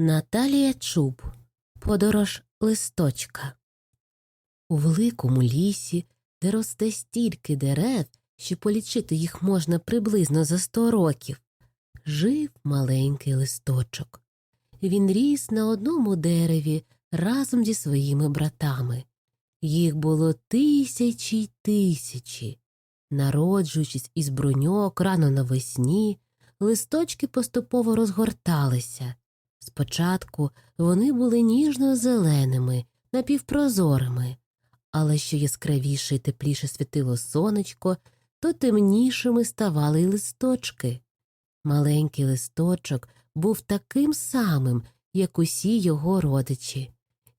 Наталія Чуб Подорож листочка. У великому лісі, де росте стільки дерев, що полічити їх можна приблизно за сто років, жив маленький листочок. Він ріс на одному дереві разом зі своїми братами. Їх було тисячі й тисячі. Народжуючись із бруньок рано навесні, листочки поступово розгорталися. Спочатку вони були ніжно-зеленими, напівпрозорими, але що яскравіше й тепліше світило сонечко, то темнішими ставали й листочки. Маленький листочок був таким самим, як усі його родичі.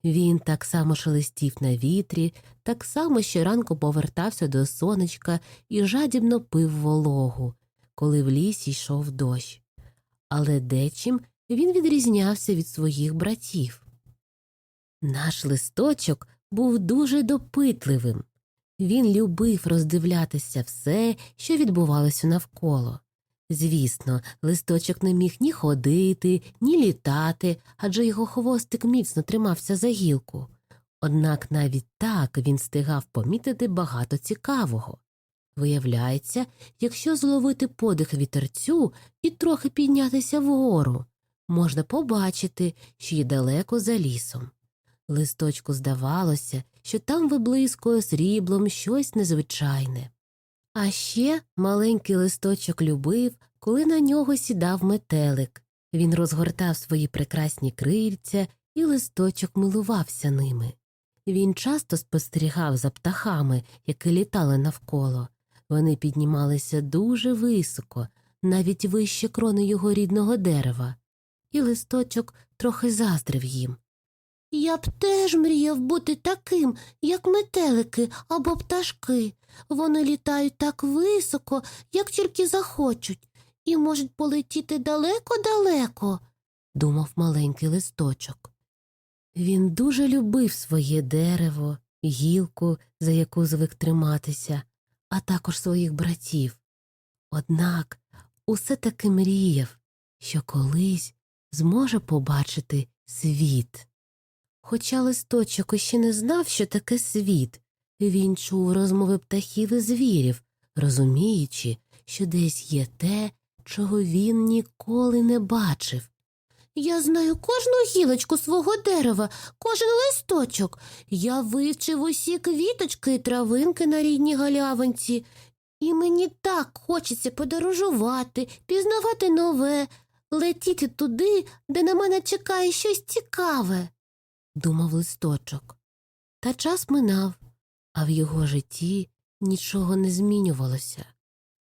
Він так само шелестів на вітрі, так само щоранку повертався до сонечка і жадібно пив вологу, коли в лісі йшов дощ. Але дечим він відрізнявся від своїх братів. Наш листочок був дуже допитливим. Він любив роздивлятися все, що відбувалося навколо. Звісно, листочок не міг ні ходити, ні літати, адже його хвостик міцно тримався за гілку. Однак навіть так він стигав помітити багато цікавого. Виявляється, якщо зловити подих вітерцю і трохи піднятися вгору, можна побачити, що є далеко за лісом. Листочку здавалося, що там виблискує сріблом щось незвичайне. А ще маленький листочок любив, коли на нього сідав метелик. Він розгортав свої прекрасні крильця, і листочок милувався ними. Він часто спостерігав за птахами, які літали навколо. Вони піднімалися дуже високо, навіть вище крони його рідного дерева, і листочок трохи заздрив їм. Я б теж мріяв бути таким, як метелики або пташки. Вони літають так високо, як тільки захочуть, і можуть полетіти далеко-далеко, думав маленький листочок. Він дуже любив своє дерево, гілку, за яку звик триматися, а також своїх братів. Однак усе таки мріяв, що колись зможе побачити світ. Хоча листочок іще не знав, що таке світ, він чув розмови птахів і звірів, розуміючи, що десь є те, чого він ніколи не бачив. Я знаю кожну гілочку свого дерева, кожен листочок. Я вивчив усі квіточки і травинки на рідній галявинці, і мені так хочеться подорожувати, пізнавати нове, летіти туди, де на мене чекає щось цікаве, думав листочок. Та час минав, а в його житті нічого не змінювалося.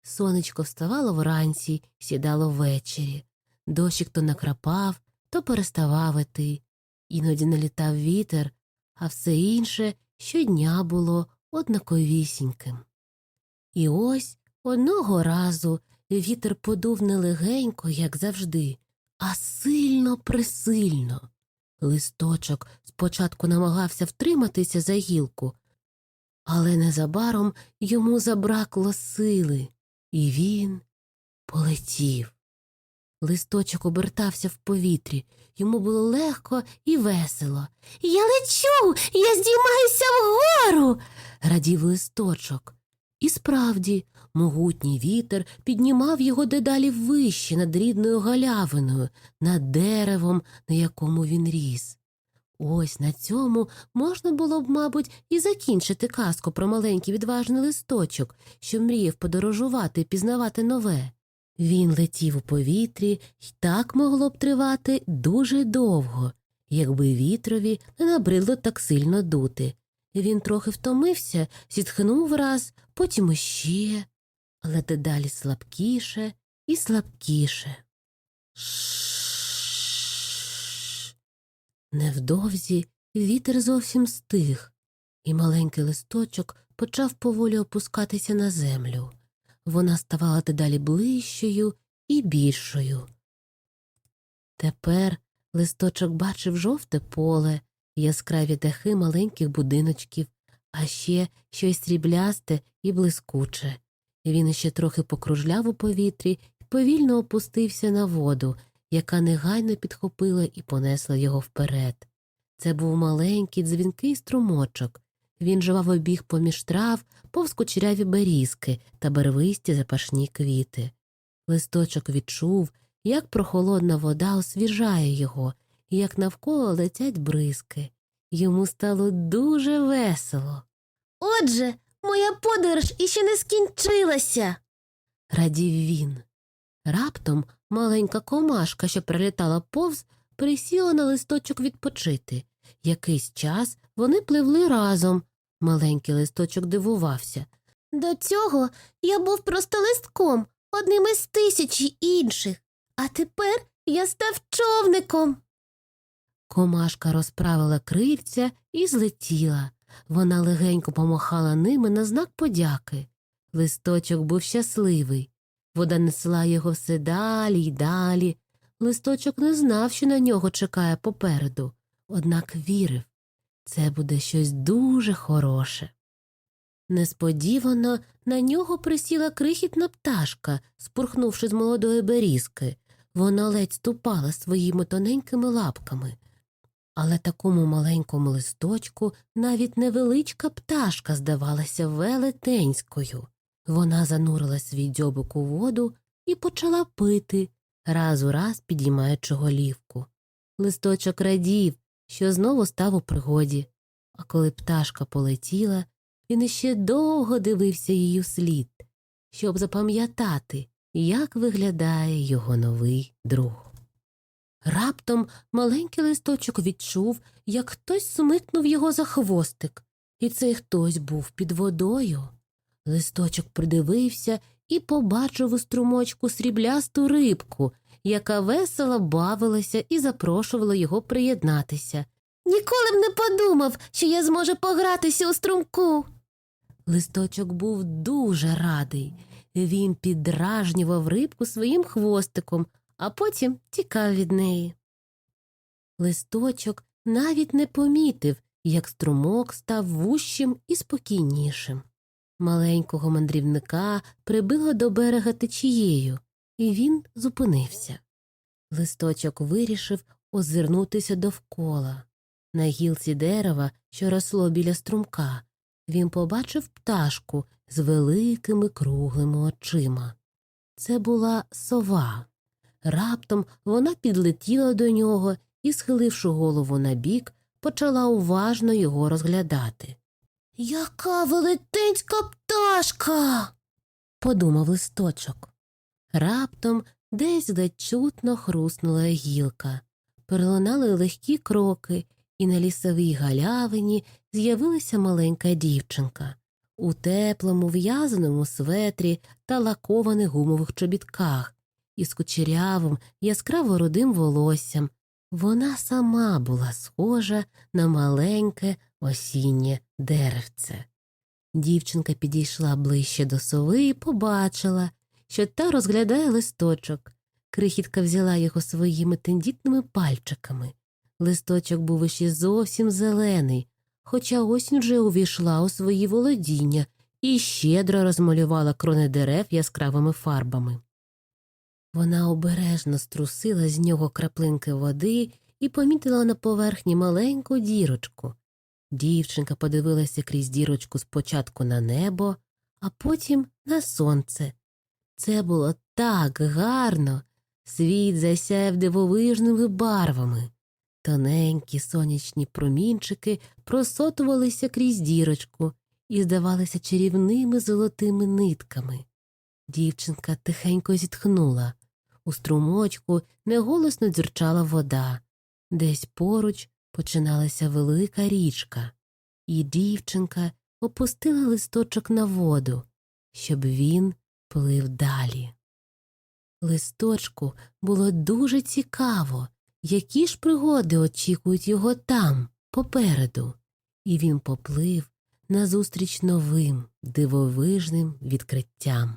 Сонечко вставало вранці, сідало ввечері. Дощик то накрапав, то переставав іти, іноді налітав вітер, а все інше щодня було однаковісіньким. І ось одного разу вітер подув не легенько, як завжди, а сильно присильно. Листочок спочатку намагався втриматися за гілку, але незабаром йому забракло сили, і він полетів. Листочок обертався в повітрі, йому було легко і весело. Я лечу, я здіймаюся вгору, радів листочок. І справді, могутній вітер піднімав його дедалі вище над рідною галявиною, над деревом, на якому він ріс. Ось на цьому можна було б, мабуть, і закінчити казку про маленький відважний листочок, що мріяв подорожувати і пізнавати нове. Він летів у повітрі і так могло б тривати дуже довго, якби вітрові не набридло так сильно дути. Він трохи втомився, зітхнув раз, потім іще, але дедалі слабкіше і слабкіше. Невдовзі вітер зовсім стих, і маленький листочок почав поволі опускатися на землю. Вона ставала дедалі ближчою і більшою. Тепер листочок бачив жовте поле, яскраві дахи маленьких будиночків, а ще щось сріблясте і блискуче. Він ще трохи покружляв у повітрі і повільно опустився на воду, яка негайно підхопила і понесла його вперед. Це був маленький дзвінкий струмочок. Він жував обіг поміж трав, повз кучеряві берізки та барвисті запашні квіти. Листочок відчув, як прохолодна вода освіжає його, і як навколо летять бризки. Йому стало дуже весело. Отже, моя подорож іще не скінчилася. радів він. Раптом маленька комашка, що прилітала повз, присіла на листочок відпочити. Якийсь час вони пливли разом. Маленький листочок дивувався. До цього я був просто листком, одним із тисячі інших. А тепер я став човником. Комашка розправила крильця і злетіла. Вона легенько помахала ними на знак подяки. Листочок був щасливий. Вода несла його все далі й далі. Листочок не знав, що на нього чекає попереду, однак вірив це буде щось дуже хороше. Несподівано на нього присіла крихітна пташка, спурхнувши з молодої берізки. Вона ледь ступала своїми тоненькими лапками. Але такому маленькому листочку навіть невеличка пташка здавалася велетенською. Вона занурила свій дзьобик у воду і почала пити, раз у раз підіймаючи голівку. Листочок радів, що знову став у пригоді, а коли пташка полетіла, він іще довго дивився її вслід, щоб запам'ятати, як виглядає його новий друг. Раптом маленький листочок відчув, як хтось смикнув його за хвостик, і цей хтось був під водою. Листочок придивився і побачив у струмочку сріблясту рибку, яка весело бавилася і запрошувала його приєднатися. Ніколи б не подумав, що я зможу погратися у струмку. Листочок був дуже радий. Він підражнював рибку своїм хвостиком, а потім тікав від неї. Листочок навіть не помітив, як струмок став вущим і спокійнішим. Маленького мандрівника прибило до берега течією, і він зупинився. Листочок вирішив озирнутися довкола. На гілці дерева, що росло біля струмка, він побачив пташку з великими круглими очима. Це була сова. Раптом вона підлетіла до нього і, схиливши голову набік, почала уважно його розглядати. Яка велетенська пташка. подумав листочок. Раптом десь ледь чутно хруснула гілка. Перелунали легкі кроки, і на лісовій галявині з'явилася маленька дівчинка у теплому в'язаному светрі та лакованих гумових чобітках із кучерявим яскраво рудим волоссям. Вона сама була схожа на маленьке осіннє деревце. Дівчинка підійшла ближче до сови і побачила, що та розглядає листочок. Крихітка взяла його своїми тендітними пальчиками. Листочок був іще зовсім зелений, хоча осінь вже увійшла у свої володіння і щедро розмалювала крони дерев яскравими фарбами. Вона обережно струсила з нього краплинки води і помітила на поверхні маленьку дірочку. Дівчинка подивилася крізь дірочку спочатку на небо, а потім на сонце. Це було так гарно. Світ засяяв дивовижними барвами. Тоненькі сонячні промінчики просотувалися крізь дірочку і здавалися чарівними золотими нитками. Дівчинка тихенько зітхнула. У струмочку неголосно дзюрчала вода. Десь поруч починалася велика річка, і дівчинка опустила листочок на воду, щоб він плив далі. Листочку було дуже цікаво, які ж пригоди очікують його там, попереду, і він поплив назустріч новим дивовижним відкриттям.